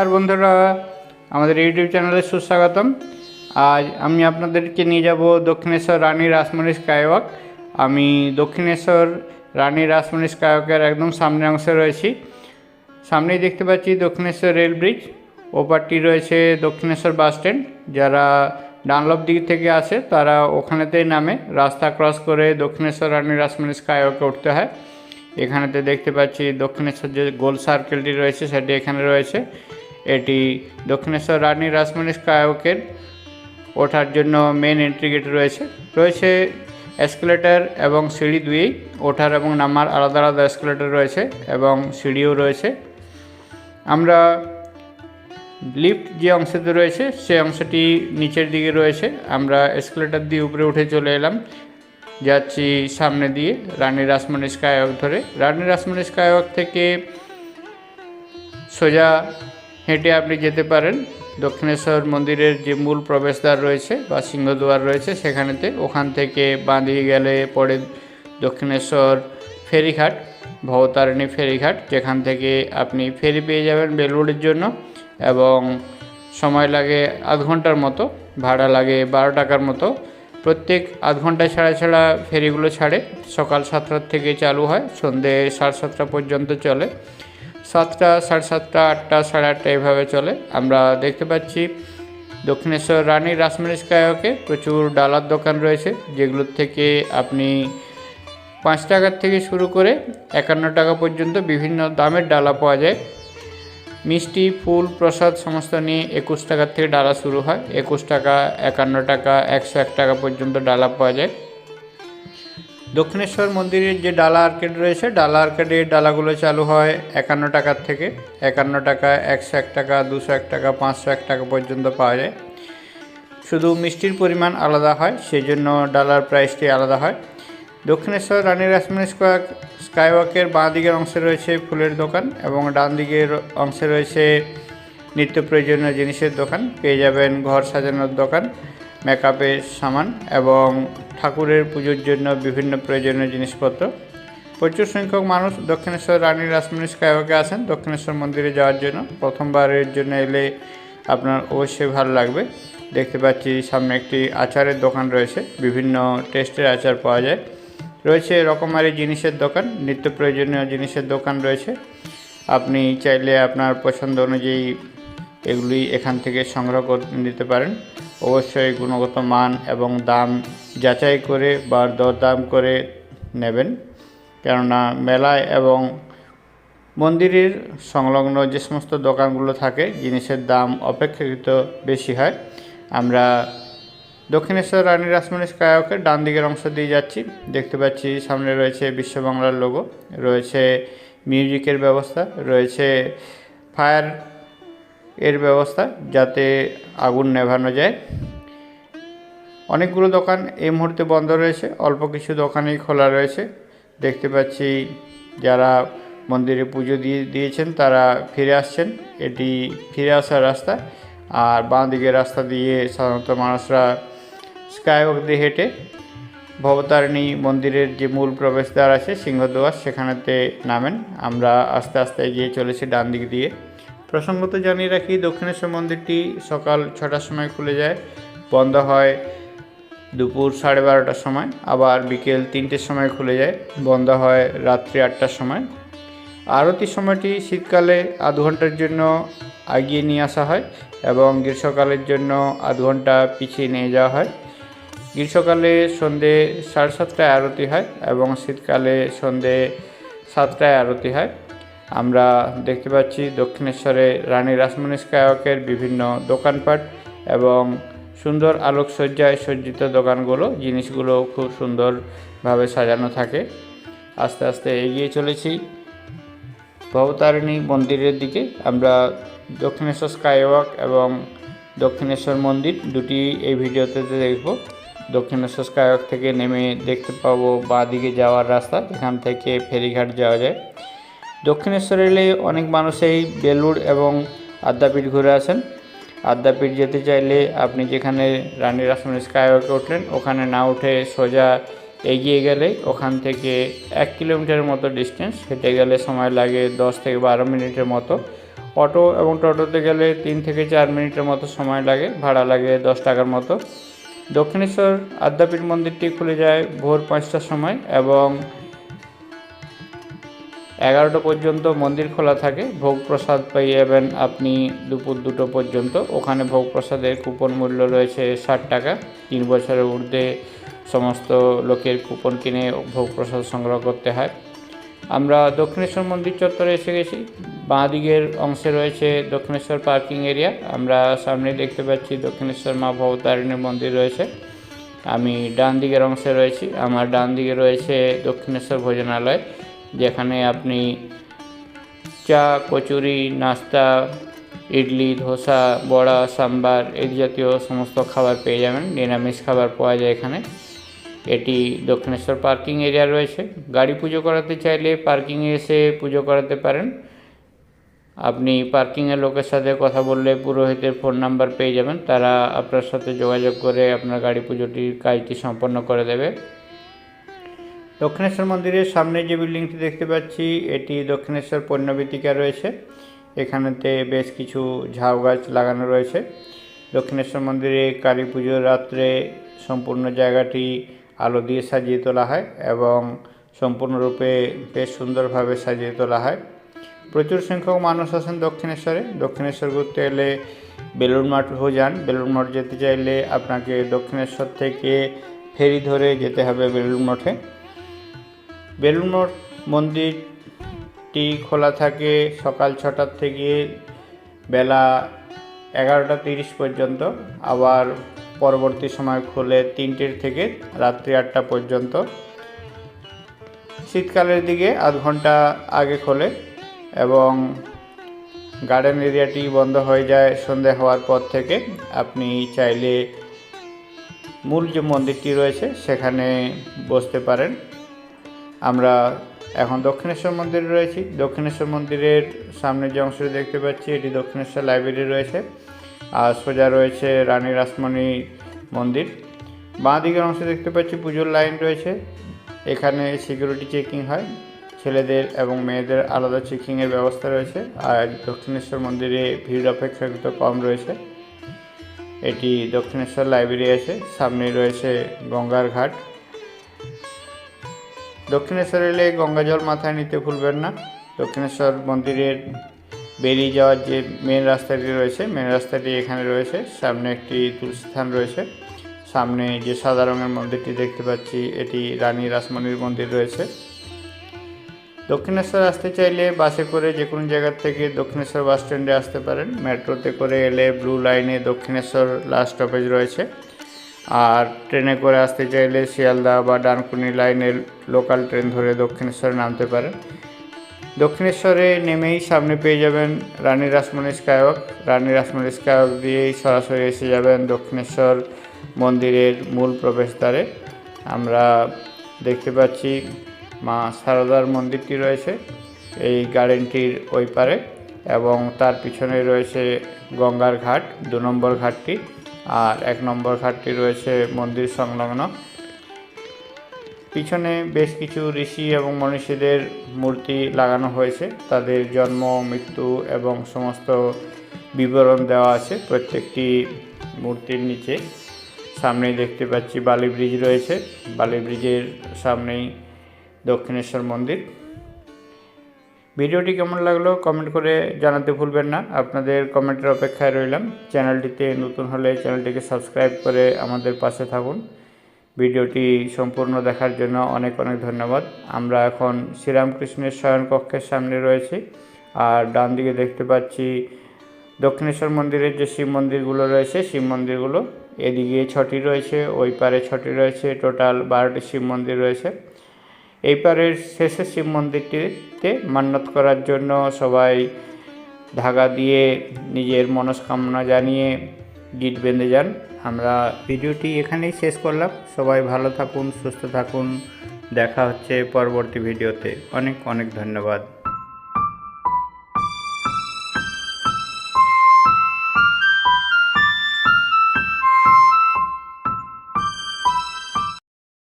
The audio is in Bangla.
আর বন্ধুরা, আমাদের ইউটিউব চ্যানেলে সুস্বাগতম। আজ আমি আপনাদেরকে নিয়ে যাব দক্ষিণেশ্বর রানী রাসমণি স্কাইওয়াক আমি দক্ষিণেশ্বর রানী রাসমণি স্কাইওয়াকের একদম সামনে অংশে রয়েছি। সামনেই দেখতে পাচ্ছি দক্ষিণেশ্বর রেল ব্রিজ ওপারটি রয়েছে দক্ষিণেশ্বর বাস স্ট্যান্ড যারা ডানলপ দিক থেকে আসে, তারা ওখানেতেই নামে। রাস্তা ক্রস করে দক্ষিণেশ্বর রানী রাসমণি স্কাইওয়াকে উঠতে হয়। এখানেতে দেখতে পাচ্ছি দক্ষিণেশ্বর যে গোল সার্কেলটি রয়েছে, সেটি এখানে রয়েছে। এটি দক্ষিণেশ্বর রানী রাসমণি স্কাইওয়াকের ওঠার জন্য মেন এন্ট্রি গেট রয়েছে। রয়েছে এসকেলেটার এবং সিঁড়ি দুইয়েই ওঠার এবং নামার আলাদা আলাদা এসকেলেটার রয়েছে এবং সিঁড়িও রয়েছে। আমরা লিফট যে অংশতে রয়েছে, সে অংশটি নিচের দিকে রয়েছে। আমরা এসকেলেটার দিয়ে উপরে উঠে চলে এলাম। যাচ্ছি সামনে দিয়ে রানী রাসমণি স্কাইওয়াক ধরে। রানী রাসমণি স্কাইওয়াক থেকে সোজা হেঁটে আপনি যেতে পারেন। দক্ষিণেশ্বর মন্দিরের যে মূল প্রবেশদ্বার রয়েছে বা সিংহদুয়ার রয়েছে, সেখানেতে ওখান থেকে বাঁধিয়ে গেলে পরে দক্ষিণেশ্বর ফেরিঘাট, ভবতারিণী ফেরিঘাট, যেখান থেকে আপনি ফেরি পেয়ে যাবেন বেলুড়ের জন্য এবং সময় লাগে আধ ঘণ্টার মতো, ভাড়া লাগে বারো টাকার মতো। প্রত্যেক আধ ঘণ্টা ছাড়া ছাড়া ফেরিগুলো ছাড়ে। সকাল সাতটার থেকে চালু হয়, সন্ধে সাড়ে সাতটা পর্যন্ত চলে। সাতটা, সাড়ে সাতটা, আটটা, সাড়ে আটটা এভাবে চলে। আমরা দেখতে পাচ্ছি দক্ষিণেশ্বর রানী রাসমণি স্কাইওয়াকে প্রচুর ডালার দোকান রয়েছে যেগুলোর থেকে আপনি পাঁচ টাকার থেকে শুরু করে একান্ন টাকা পর্যন্ত বিভিন্ন দামের ডালা পাওয়া যায়। মিষ্টি, ফুল, প্রসাদ সমস্ত নিয়ে একুশ টাকার থেকে ডালা শুরু হয়। একুশ টাকা, একান্ন টাকা, একশো এক টাকা পর্যন্ত ডালা পাওয়া যায়। দক্ষিণেশ্বর মন্দিরের যে ডালা আর্কেড রয়েছে, ডালা আর্কেডের ডালাগুলো চালু হয় একান্ন টাকার থেকে। একান্ন টাকা, একশো এক টাকা, দুশো এক টাকা, পাঁচশো এক টাকা পর্যন্ত পাওয়া যায়। শুধু মিষ্টির পরিমাণ আলাদা হয় সেই জন্য ডালার প্রাইসটি আলাদা হয়। দক্ষিণেশ্বর রানী রাসমণি স্কোয়ার, স্কাইওয়াকের বাঁ দিকের অংশে রয়েছে ফুলের দোকান এবং ডান দিকের অংশে রয়েছে নিত্য প্রয়োজনীয় জিনিসের দোকান। পেয়ে যাবেন ঘর সাজানোর দোকান, মেকআপের সামান এবং ঠাকুরের পুজোর জন্য বিভিন্ন প্রয়োজনীয় জিনিসপত্র। প্রচুর সংখ্যক মানুষ দক্ষিণেশ্বর রানী রাসমণি স্কাইওয়াকে আসেন দক্ষিণেশ্বর মন্দিরে যাওয়ার জন্য। প্রথমবারের জন্য এলে আপনার অবশ্যই ভালো লাগবে। দেখতে পাচ্ছি সামনে একটি আচারের দোকান রয়েছে। বিভিন্ন টেস্টের আচার পাওয়া যায়। রয়েছে রকমারি জিনিসের দোকান, নিত্য প্রয়োজনীয় জিনিসের দোকান রয়েছে। আপনি চাইলে আপনার পছন্দ অনুযায়ী এগুলি এখান থেকে সংগ্রহ করে নিতে পারেন। অবশ্যই গুণগত মান এবং দাম যাচাই করে বা দরদাম করে নেবেন। কেননা মেলায় এবং মন্দিরের সংলগ্ন যে সমস্ত দোকানগুলো থাকে, জিনিসের দাম অপেক্ষাকৃত বেশি হয়। আমরা দক্ষিণেশ্বর রানী রাসমণি স্কাইওয়াকের ডান দিকের অংশ দিয়ে যাচ্ছি। দেখতে পাচ্ছি সামনে রয়েছে বিশ্ব বাংলার লোগো রয়েছে মিউজিকের ব্যবস্থা, রয়েছে ফায়ার এর ব্যবস্থা যাতে আগুন নেভানো যায়। অনেকগুলো দোকান এই মুহূর্তে বন্ধ রয়েছে, অল্প কিছু দোকানেই খোলা রয়েছে। দেখতে পাচ্ছি যারা মন্দিরে পুজো দিয়ে দিয়েছেন তারা ফিরে আসছেন। এটি ফিরে আসার রাস্তা। আর বাঁ দিকের রাস্তা দিয়ে সাধারণত মানুষরা স্কাইওয়াক দিয়ে হেঁটে ভবতারিণী মন্দিরের যে মূল প্রবেশদ্বার আছে সিংহদুয়ার সেখানেতে নামেন। আমরা আস্তে আস্তে এগিয়ে চলেছি ডান দিক দিয়ে। প্রসঙ্গত জানিয়ে রাখি, দক্ষিণেশ্বর মন্দিরটি সকাল ছটার সময় খুলে যায়, বন্ধ হয় দুপুর সাড়ে বারোটার সময়, আবার বিকেল তিনটের সময় খুলে যায়, বন্ধ হয় রাত্রি আটটার সময়। আরতি সময়টি শীতকালে আধ ঘণ্টার জন্য আগিয়ে নিয়ে আসা হয় এবং গ্রীষ্মকালের জন্য আধ ঘণ্টা পিছিয়ে নিয়ে যাওয়া হয়। গ্রীষ্মকালে সন্ধে সাড়ে সাতটায় আরতি হয় এবং শীতকালে সন্ধে সাতটায় আরতি হয়। আমরা দেখতে পাচ্ছি দক্ষিণেশ্বরে রানী রাসমণি স্কাইওয়াকের বিভিন্ন দোকানপাট এবং সুন্দর আলোকসজ্জায় সজ্জিত দোকানগুলো, জিনিসগুলো খুব সুন্দরভাবে সাজানো থাকে। আস্তে আস্তে এগিয়ে চলেছি। ভবতারিণী মন্দিরের দিকে আমরা দক্ষিণেশ্বর স্কাইওয়াক এবং দক্ষিণেশ্বর মন্দির দুটি এই ভিডিওতে দেখব। দক্ষিণেশ্বর স্কাইওয়াক থেকে নেমে দেখতে পাবো বাঁ দিকে যাওয়ার রাস্তা এখান থেকে ফেরিঘাট যাওয়া যায়। দক্ষিণেশ্বর এলে অনেক মানুষই বেলুড় এবং আদ্যাপীঠ ঘুরে আসেন। আদ্যাপীঠ যেতে চাইলে আপনি যেখানে রানী রাসমণি স্কাইওয়াকে উঠলেন, ওখানে না উঠে সোজা এগিয়ে গেলে ওখান থেকে এক কিলোমিটারের মতো ডিস্টেন্স হেঁটে গেলে সময় লাগে দশ থেকে বারো মিনিটের মতো। অটো এবং টোটোতে গেলে তিন থেকে চার মিনিটের মতো সময় লাগে, ভাড়া লাগে দশ টাকার মতো। দক্ষিণেশ্বর আদ্যাপীঠ মন্দিরটি খুলে যায় ভোর পাঁচটার সময় এবং এগারোটা পর্যন্ত মন্দির খোলা থাকে। ভোগ প্রসাদ পেয়ে যাবেন আপনি দুপুর দুটো পর্যন্ত। ওখানে ভোগ প্রসাদের কুপন মূল্য রয়েছে ষাট টাকা। তিন বছরের ঊর্ধ্বে সমস্ত লোকের কুপন কিনে ভোগ প্রসাদ সংগ্রহ করতে হয়। আমরা দক্ষিণেশ্বর মন্দির চত্বরে এসে গেছি। বাঁ দিকের অংশে রয়েছে দক্ষিণেশ্বর পার্কিং এরিয়া আমরা সামনে দেখতে পাচ্ছি দক্ষিণেশ্বর মা ভবতারিণীর মন্দির রয়েছে। আমি ডান দিকের অংশে রয়েছি। আমার ডান দিকে রয়েছে দক্ষিণেশ্বর ভোজনালয়। যেখানে আপনি চা, কচুরি, নাস্তা, ইডলি, ধোসা, বড়া, সাম্বার এই জাতীয় সমস্ত খাবার পেয়ে যাবেন। নিরামিষ খাবার পাওয়া যায় এখানে। এটি দক্ষিণেশ্বর পার্কিং এরিয়া রয়েছে। গাড়ি পুজো করাতে চাইলে পার্কিংয়ে এসে পুজো করাতে পারেন। আপনি পার্কিংয়ের লোকের সাথে কথা বললে পুরোহিতের ফোন নাম্বার পেয়ে যাবেন। তারা আপনার সাথে যোগাযোগ করে আপনার গাড়ি পুজোটির কাজটি সম্পন্ন করে দেবে। দক্ষিণেশ্বর মন্দিরের সামনে যে বিল্ডিংটি দেখতে পাচ্ছি, এটি দক্ষিণেশ্বর পণ্যবিতিকা রয়েছে। এখানেতে বেশ কিছু ঝাউ গাছ লাগানো রয়েছে। দক্ষিণেশ্বর মন্দিরে কালী পুজোর রাত্রে সম্পূর্ণ জায়গাটি আলো দিয়ে সাজিয়ে তোলা হয় এবং সম্পূর্ণরূপে বেশ সুন্দরভাবে সাজিয়ে তোলা হয়। প্রচুর সংখ্যক মানুষ আসেন দক্ষিণেশ্বরে। দক্ষিণেশ্বর ঘুরতে এলে বেলুড় মঠও যান। বেলুড় মঠ যেতে চাইলে আপনাকে দক্ষিণেশ্বর থেকে ফেরি ধরে যেতে হবে বেলুড় মঠে। মঠ মন্দিরটি খোলা থাকে সকাল ছটার থেকে বেলা এগারোটা তিরিশ পর্যন্ত। আবার পরবর্তী সময় খোলে তিনটের থেকে রাত্রি আটটা পর্যন্ত। শীতকালের দিকে আধ ঘণ্টা আগে খোলে এবং গার্ডেন এরিয়াটি বন্ধ হয়ে যায় সন্ধে হওয়ার পর থেকে। আপনি চাইলে মূল যে মন্দিরটি রয়েছে সেখানে বসতে পারেন। আমরা এখন দক্ষিণেশ্বর মন্দিরে রয়েছি। দক্ষিণেশ্বর মন্দিরের সামনে যে অংশটি দেখতে পাচ্ছি, এটি দক্ষিণেশ্বর লাইব্রেরি রয়েছে। আর সোজা রয়েছে রানী রাসমণি মন্দির। বাঁ দিকের অংশে দেখতে পাচ্ছি পুজোর লাইন রয়েছে। এখানে সিকিউরিটি চেকিং হয়। ছেলেদের এবং মেয়েদের আলাদা চেকিংয়ের ব্যবস্থা রয়েছে। আর দক্ষিণেশ্বর মন্দিরে ভিড় অপেক্ষাকৃত কম রয়েছে। এটি দক্ষিণেশ্বর লাইব্রেরি আছে। সামনে রয়েছে গঙ্গার ঘাট। দক্ষিণেশ্বর এলে গঙ্গা জল মাথায় নিতে ভুলবেন না। দক্ষিণেশ্বর মন্দিরের বেরিয়ে যাওয়ার যে মেন রাস্তাটি রয়েছে মেন রাস্তাটি এখানে রয়েছে। সামনে একটি তুলসী স্থান রয়েছে। সামনে যে সাদা রঙের মন্দিরটি দেখতে পাচ্ছি, এটি রানী রাসমণির মন্দির রয়েছে। দক্ষিণেশ্বর আসতে চাইলে বাসে করে যে কোনো জায়গার থেকে দক্ষিণেশ্বর বাস স্ট্যান্ডে আসতে পারেন। মেট্রোতে করে এলে ব্লু লাইনে দক্ষিণেশ্বর লাস্ট স্টপেজ রয়েছে। আর ট্রেনে করে আসতে চাইলে শিয়ালদা বা ডানকুনি লাইনের লোকাল ট্রেন ধরে দক্ষিণেশ্বরে নামতে পারেন। দক্ষিণেশ্বরে নেমেই সামনে পেয়ে যাবেন রানী রাসমণি স্কায়ক রানী রাসমণি স্কায়ক দিয়েই সরাসরি এসে যাবেন দক্ষিণেশ্বর মন্দিরের মূল প্রবেশদ্বারে। আমরা দেখতে পাচ্ছি মা সারদার মন্দিরটি রয়েছে এই গার্ডেনটির ওই পারে এবং তার পিছনে রয়েছে গঙ্গার ঘাট, দু নম্বর ঘাটটি। আর এক নম্বর ঘাটটি রয়েছে মন্দির সংলগ্ন। পিছনে বেশ কিছু ঋষি এবং মনীষীদের মূর্তি লাগানো হয়েছে। তাদের জন্ম, মৃত্যু এবং সমস্ত বিবরণ দেওয়া আছে প্রত্যেকটি মূর্তির নিচে। সামনেই দেখতে পাচ্ছি বালি ব্রিজ রয়েছে। বালি ব্রিজের সামনেই দক্ষিণেশ্বর মন্দির। ভিডিওটি কেমন লাগল কমেন্ট করে জানাতে ভুলবেন না। আপনাদের কমেন্টের অপেক্ষায় রইলাম। চ্যানেলটিতে নতুন হলে চ্যানেলটিকে সাবস্ক্রাইব করে আমাদের পাশে থাকুন। ভিডিওটি সম্পূর্ণ দেখার জন্য অনেক অনেক ধন্যবাদ। আমরা এখন শ্রীরামকৃষ্ণের শয়নকক্ষের সামনে রয়েছি। আর ডান দিকে দেখতে পাচ্ছি দক্ষিণেশ্বর মন্দিরের যে শিব মন্দিরগুলো রয়েছে, শিব মন্দিরগুলো, এদিকে ছটি রয়েছে, ওই পারে ছটি রয়েছে, টোটাল বারোটি শিব মন্দির রয়েছে। এই পারের শেষে শিব মন্দিরটিতে মান্নত করার জন্য সবাই ধাগা দিয়ে নিজের মনস্কামনা জানিয়ে গিট বেঁধে যান। আমরা ভিডিওটি এখানেই শেষ করলাম। সবাই ভালো থাকুন, সুস্থ থাকুন। দেখা হচ্ছে পরবর্তী ভিডিওতে। অনেক অনেক ধন্যবাদ।